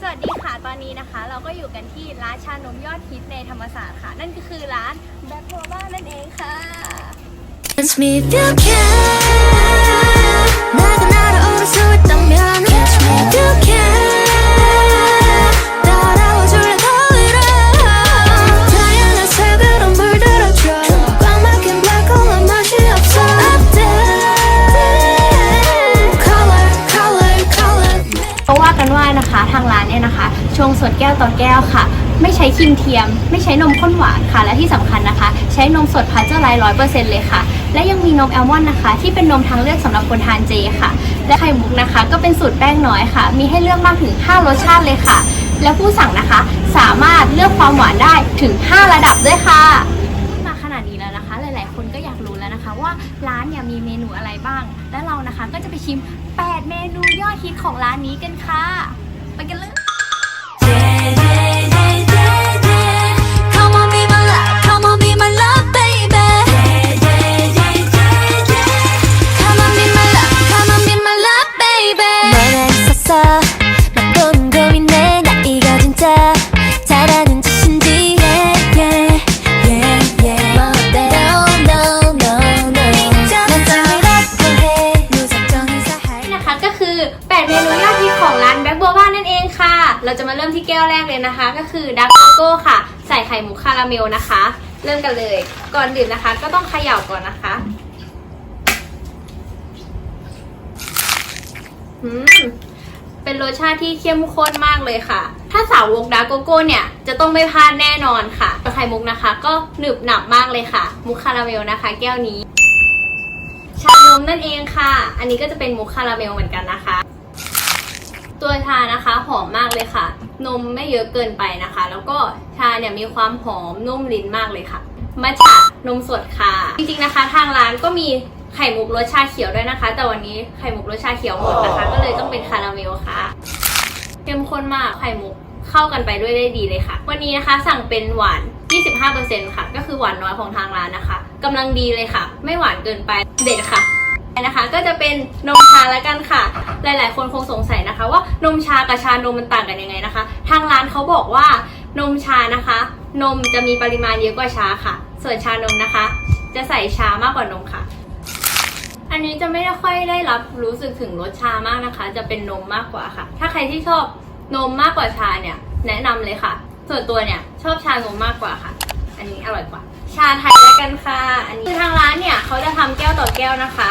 สวัสดีค่ะ ตอนนี้นะคะ เราก็อยู่กันที่ร้านชานมยอดฮิตในธรรมศาสตร์ค่ะ นั่นก็คือร้านแบ็คโ a บ้านั่นเองค่ะ Dance me if you can นะคะทางร้านเนี่ยนะคะ ชงสดแก้วต่อแก้วค่ะ ไม่ใช้ครีมเทียม ไม่ใช้นมข้นหวานค่ะ และที่สำคัญนะคะ ใช้นมสดพัชเจอร์ไลท์ร้อยเปอร์เซ็นต์เลยค่ะ และยังมีนมแอลมอนด์นะคะ ที่เป็นนมทางเลือกสำหรับคนทานเจค่ะ และไข่มุกนะคะ ก็เป็นสูตรแป้งน้อยค่ะ มีให้เลือกมากถึง 5 รสชาติเลยค่ะ และผู้สั่งนะคะ สามารถเลือกความหวานได้ถึง 5 ระดับด้วยค่ะมาขนาดนี้แล้วนะคะ หลาย ๆ คนก็อยากรู้แล้วนะคะ ว่าร้านเนี่ยมีเมนูอะไรบ้าง และเรานะคะก็จะไปชิม 8 เมนูยอดฮิตของร้านนี้กันค่ะ ไปกันเลย แก้วแรกเลยนะคะ ก็คือดักโกโก้ค่ะ ใส่ไข่มุกคาราเมลนะคะ เริ่มกันเลย ก่อนดื่มนะคะ ก็ต้องเขย่าก่อนนะคะอืมเป็นรสชาติที่เข้มข้นมากเลยค่ะ ถ้าสาวกดาร์โกโก้เนี่ยจะต้องไม่พลาดแน่นอนค่ะไข่มุกนะคะ ก็หนึบหนับมากเลยค่ะ มุกคาราเมลนะคะ แก้วนี้ ชานมนั่นเองค่ะ อันนี้ก็จะเป็นมุกคาราเมลเหมือนกันนะคะ ตัวชานะคะหอมมากเลยค่ะ นมไม่เยอะเกินไปนะคะ แล้วก็ชาเนี่ยมีความหอมนุ่มลิ้นมากเลยค่ะมัทฉะนมสดค่ะ จริงๆนะคะ ทางร้านก็มีไข่มุกรสชาเขียวด้วยนะคะ แต่วันนี้ไข่มุกรสชาเขียวหมดนะคะ ก็เลยต้องเป็นคาราเมลค่ะเข้มข้นมากไข่มุกเข้ากันไปด้วยได้ดีเลยค่ะ วันนี้นะคะสั่งเป็นหวาน 25%ค่ะ ก็คือหวานน้อยของทางร้านนะคะกำลังดีเลยค่ะ ไม่หวานเกินไปเด็ดค่ะนะคะ ก็จะเป็นนมชาแล้วกันค่ะ หลายๆ คนคงสงสัย นมชากับชานมมันต่างกันยังไงนะคะ ทางร้านเขาบอกว่านมชานะคะ นมจะมีปริมาณเยอะกว่าชาค่ะ ส่วนชานมนะคะ จะใส่ชามากกว่านมค่ะ อันนี้จะไม่ได้ค่อยได้รับรู้สึกถึงรสชามากนะคะ จะเป็นนมมากกว่าค่ะ ถ้าใครที่ชอบนมมากกว่าชาเนี่ยแนะนำเลยค่ะ ส่วนตัวเนี่ยชอบชานมมากกว่าค่ะ อันนี้อร่อยกว่า ชาไทยแล้วกันค่ะ อันนี้คือทางร้านเนี่ยเขาจะทำแก้วต่อแก้วนะคะ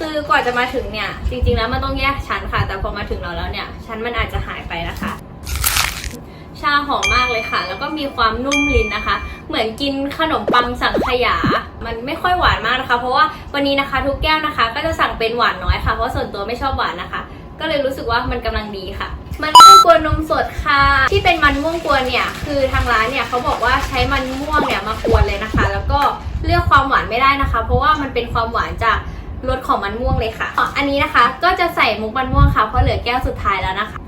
คือกว่าจะมาถึงเนี่ย จริงๆแล้วมันต้องแยกชั้นค่ะ แต่พอมาถึงเราแล้วเนี่ย ชั้นมันอาจจะหายไปนะคะ ชาหอมมากเลยค่ะ แล้วก็มีความนุ่มลิ้นนะคะ เหมือนกินขนมปังสังขยา มันไม่ค่อยหวานมากนะคะ เพราะว่าวันนี้นะคะทุกแก้วนะคะ ก็จะสั่งเป็นหวานน้อยค่ะ เพราะส่วนตัวไม่ชอบหวานนะคะ ก็เลยรู้สึกว่ามันกำลังดีค่ะมันม่วงกวนนมสดค่ะ ที่เป็นมันม่วงกวนเนี่ย คือทางร้านเนี่ยเขาบอกว่าใช้มันม่วงเนี่ยมากวนเลยนะคะ แล้วก็เลือกความหวานไม่ได้นะคะ เพราะว่ามันเป็นความหวานจาก รสของมันม่วงเลยค่ะอ๋ออันนี้นะคะก็จะใส่มุกมันม่วงค่ะเพราะเหลือแก้วสุดท้ายแล้วนะคะ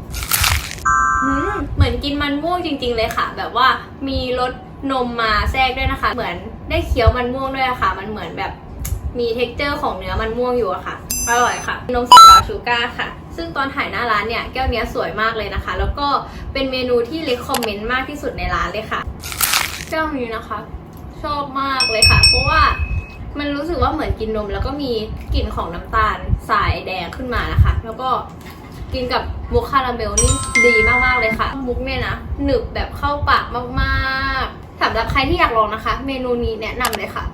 อืมเหมือนกินมันม่วงจริง ๆ เลยค่ะ แบบว่ามีรสนมมาแทรกด้วยนะคะ เหมือนได้เคี้ยวมันม่วงด้วยอะค่ะ มันเหมือนแบบมีเท็กเจอร์ของเนื้อมันม่วงอยู่อะค่ะ อร่อยค่ะ นมสดบราชูการ์ค่ะ ซึ่งตอนถ่ายหน้าร้านเนี่ย แก้วเนี้ยสวยมากเลยนะคะ แล้วก็เป็นเมนูที่เล็กคอมเมนต์มากที่สุดในร้านเลยค่ะ แก้วนี้นะคะ ชอบมากเลยค่ะ เพราะว่า มันรู้สึกว่าเหมือนกินนม แล้วก็มีกลิ่นของน้ำตาลสายแดงขึ้นมานะคะ แล้วก็กินกับมุกคาราเมลนี่ดีมากๆเลยค่ะ มุกเนี่ยนะหนึบแบบเข้าปากมากๆสำหรับใครที่อยากลองนะคะ เมนูนี้แนะนำเลยค่ะ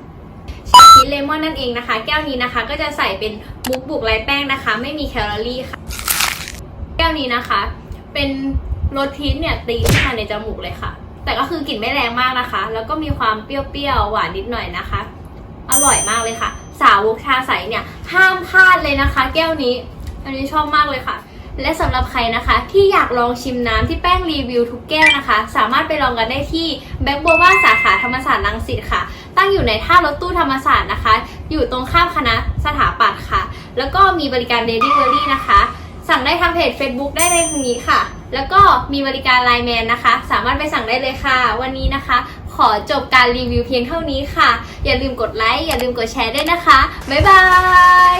ชาคิเลมอนนั่นเองนะคะ แก้วนี้นะคะก็จะใส่เป็นมุกบุกไร้แป้งนะคะ ไม่มีแคลอรี่ค่ะ แก้วนี้นะคะ เป็นรสพีชเนี่ยตีขึ้นมาในจมูกเลยค่ะ แต่ก็คือกลิ่นไม่แรงมากนะคะ แล้วก็มีความเปรี้ยวๆหวานนิดหน่อยนะคะ อร่อยมากเลยค่ะ สาวกชาใสเนี่ยห้ามพลาดเลยนะคะ แก้วนี้ อันนี้ชอบมากเลยค่ะ และสำหรับใครนะคะ ที่อยากลองชิมน้ำที่แป้งรีวิวทุกแก้วนะคะ สามารถไปลองกันได้ที่แบ็คบัวว่าสาขาธรรมศาสตร์รังสิตค่ะ ตั้งอยู่ในท่ารถตู้ธรรมศาสตร์นะคะ อยู่ตรงข้ามคณะสถาปัตย์ค่ะ แล้วก็มีบริการ Delivery นะคะ สั่งได้ทางเพจ Facebook ได้ในตรงนี้ค่ะ แล้วก็มีบริการไลน์แมนนะคะ สามารถไปสั่งได้เลยค่ะ วันนี้นะคะ ขอจบการรีวิวเพียงเท่านี้ค่ะ อย่าลืมกดไลค์อย่าลืมกดแชร์ด้วยนะคะ บ๊ายบาย